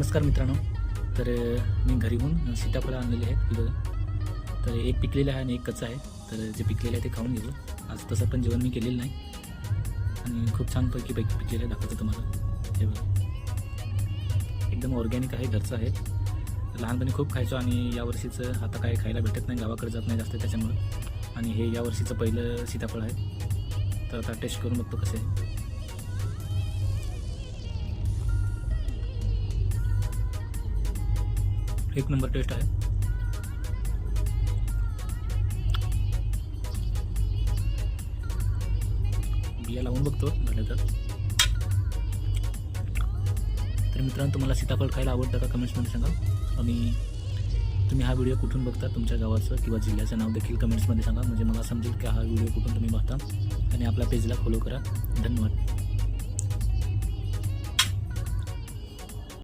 नमस्कार मित्रांनो. तर मी घरी येऊन सीताफळं आणलेले आहेत ही तर एक पिकलेलं आहे आणि एक कच्चा आहे. तर जे पिकलेलं आहे ते खाऊन घेतो. आज तसं पण जेवण मी केलेलं नाही. आणि खूप छानपैकी पैकी पिकलेलं आहे दाखवतो तुम्हाला. हे बघा. एकदम ऑर्गॅनिक आहे घरचं आहे. लहानपणी खूप खायचो आणि यावर्षीचं आता काय खायला भेटत नाही गावाकडे जात नाही जास्त त्याच्यामुळं. आणि हे यावर्षीचं पहिलं सीताफळ आहे. तर आता टेस्ट करून बघतो कसं आहे. एक नंबर टेस्ट आहे. बिया लावून बघतो झालं तर तर मित्रांनो तुम्हाला सीताफळ खायला आवडतं का कमेंट्समध्ये सांगा. आणि तुम्ही हा व्हिडिओ कुठून बघता? तुमच्या गावाचं किंवा जिल्ह्याचं नाव देखील कमेंट्समध्ये सांगा. म्हणजे मला समजेल की हा व्हिडिओ कुठून तुम्ही बघता. आणि आपल्या पेजला फॉलो करा. धन्यवाद.